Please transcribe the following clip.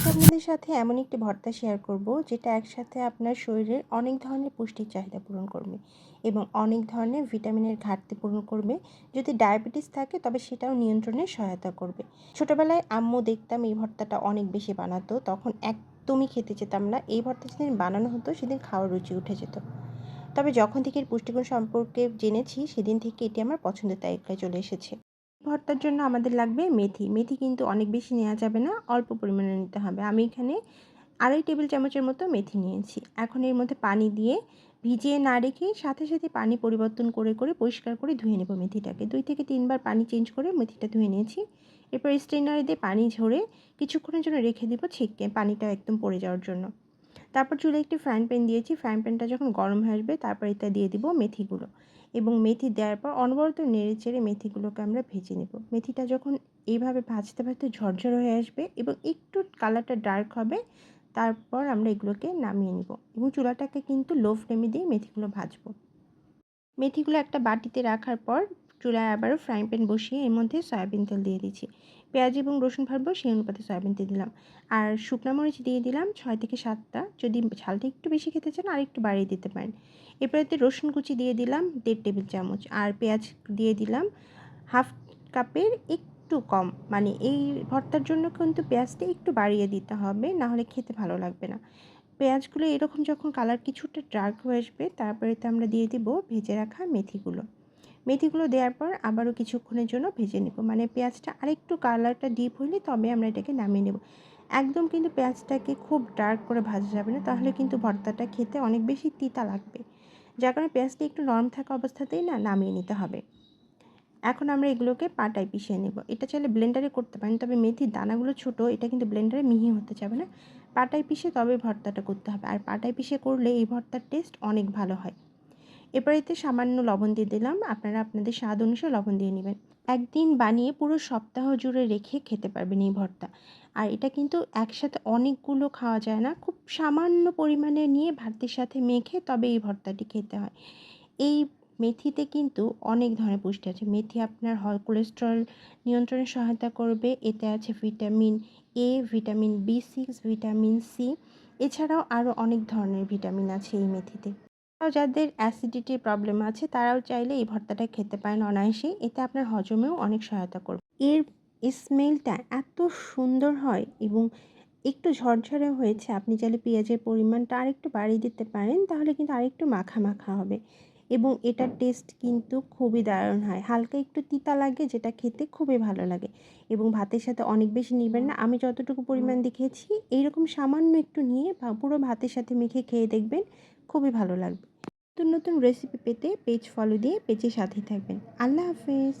আজকে আপনাদের সাথে এমন একটি ভর্তা শেয়ার করব, যেটা একসাথে আপনার শরীরের অনেক ধরনের পুষ্টির চাহিদা পূরণ করবে এবং অনেক ধরনের ভিটামিনের ঘাটতি পূরণ করবে। যদি ডায়াবেটিস থাকে, তবে সেটাও নিয়ন্ত্রণে সহায়তা করবে। ছোটোবেলায় আম্মু দেখতাম এই ভর্তাটা অনেক বেশি বানাতো, তখন একদমই খেতে যেতাম না। এই ভর্তা যেদিন বানানো হতো, সেদিন খাওয়ার রুচি উঠে যেত। তবে যখন থেকে এর পুষ্টিগুণ সম্পর্কে জেনেছি, সেদিন থেকে এটি আমার পছন্দের তালিকায় চলে এসেছে। ভর্তার জন্য আমাদের লাগবে মেথি। মেথি কিন্তু অনেক বেশি নেওয়া যাবে না, অল্প পরিমাণে নিতে হবে। আমি এখানে আড়াই টেবিল চামচের মতো মেথি নিয়েছি। এখন এর মধ্যে পানি দিয়ে ভিজিয়ে না রেখে সাথে সাথে পানি পরিবর্তন করে করে, পরিষ্কার করে ধুয়ে নেব মেথিটাকে। দুই থেকে তিনবার পানি চেঞ্জ করে মেথিটা ধুয়ে নিয়েছি। এরপর স্ট্রেনারে দিয়ে পানি ঝরে কিছুক্ষণের জন্য রেখে দেবো ছেঁকে পানিটা একদম পড়ে যাওয়ার জন্য। তারপর চুলে একটি ফ্রাইং প্যান দিয়েছি। ফ্রাইং প্যানটা যখন গরম হয়ে আসবে, তারপর এটা দিয়ে দিব মেথিগুলো এবং মেথি দেওয়ার পর অনবরত নেড়ে চেড়ে মেথিগুলোকে আমরা ভেজে নেব। মেথিটা যখন এইভাবে ভাজতে ভাজতে ঝরঝর হয়ে আসবে এবং একটু কালারটা ডার্ক হবে, তারপর আমরা এগুলোকে নামিয়ে নিব। এবং চুলাটাকে কিন্তু লো ফ্লেমে দিয়ে মেথিগুলো ভাজবো। মেথিগুলো একটা বাটিতে রাখার পর চুলায় আবারও ফ্রাইং প্যান বসিয়ে এর মধ্যে সয়াবিন তেল দিয়ে দিচ্ছি। পেঁয়াজ এবং রসুন ভাজবো, সেই অনুপাতে সয়াবিন তেল দিলাম। আর শুকনো মরিচ দিয়ে দিলাম ছয় থেকে সাতটা। যদি ঝালটা একটু বেশি খেতে চান, আর একটু বাড়িয়ে দিতে পারেন। এরপরে রসুন কুচি দিয়ে দিলাম দেড় টেবিল চামচ। আর পেঁয়াজ দিয়ে দিলাম হাফ কাপের একটু কম। মানে এই ভর্তার জন্য কিন্তু পেঁয়াজটা একটু বাড়িয়ে দিতে হবে, না হলে খেতে ভালো লাগবে না। পেঁয়াজগুলো এরকম যখন কালার কিছুটা ডার্ক হয়ে আসবে, তারপরে তো আমরা দিয়ে দিব ভেজে রাখা মেথিগুলো। মেথিগুলো দেওয়ার পর আবারও কিছুক্ষণের জন্য ভেজে নেব। মানে পেঁয়াজটা আরেকটু কালারটা ডিপ হলে তবে আমরা এটাকে নামিয়ে নেব। একদম কিন্তু পেঁয়াজটাকে খুব ডার্ক করে ভাজা যাবে না, তাহলে কিন্তু ভর্তাটা খেতে অনেক বেশি তিতা লাগবে। যার কারণে পেঁয়াজটা একটু নরম থাকা অবস্থাতেই না নামিয়ে নিতে হবে। এখন আমরা এগুলোকে পাটায় পিষিয়ে নেব। এটা চাইলে ব্লেন্ডারে করতে পারেন, তবে মেথির দানাগুলো ছোট, এটা কিন্তু ব্লেন্ডারে মিহি হতে যাবে না। পাটায় পিষে তবে ভর্তাটা করতে হবে। আর পাটায় পিষে করলে এই ভর্তার টেস্ট অনেক ভালো হয়। এরপর এতে সামান্য লবণ দিয়ে দিলাম। আপনারা আপনাদের স্বাদ অনুসারে লবণ দিয়ে নেবেন। একদিন বানিয়ে পুরো সপ্তাহ জুড়ে রেখে খেতে পারবেন এই ভর্তা। আর এটা কিন্তু একসাথে অনেকগুলো খাওয়া যায় না। খুব সামান্য পরিমাণে নিয়ে ভাতের সাথে মেখে তবে এই ভর্তাটি খেতে হয়। এই মেথিতে কিন্তু অনেক ধরনের পুষ্টি আছে। মেথি আপনার কোলেস্ট্রল নিয়ন্ত্রণে সহায়তা করবে। এতে আছে vitamin A vitamin B six vitamin C এছাড়াও আরও অনেক ধরনের ভিটামিন আছে এই মেথিতে। যাদের অ্যাসিডিটির প্রবলেম আছে, তারাও চাইলে এই ভর্তাটা খেতে পারেন অনায়াসেই এতে আপনার হজমেও অনেক সহায়তা করবে। এর স্মেলটা এত সুন্দর হয় এবং একটু ঝরঝরে হয়েছে, আপনি চাইলে পেঁয়াজের পরিমাণটা আরেকটু বাড়িয়ে দিতে পারেন, তাহলে কিন্তু আরেকটু মাখা মাখা হবে। এবং এটার টেস্ট কিন্তু খুবই দারুণ হয়। হালকা একটু তিতা লাগে যেটা খেতে খুবই ভালো লাগে। এবং ভাতের সাথে অনেক বেশি নেবেন না। আমি যতটুকু পরিমাণ দেখেছি এইরকম সামান্য একটু নিয়ে পুরো ভাতের সাথে মেখে খেয়ে দেখবেন খুবই ভালো লাগবে। নতুন নতুন রেসিপি পেতে পেজ ফলো দিয়ে পেজের সাথে থাকবেন। আল্লাহ হাফেজ।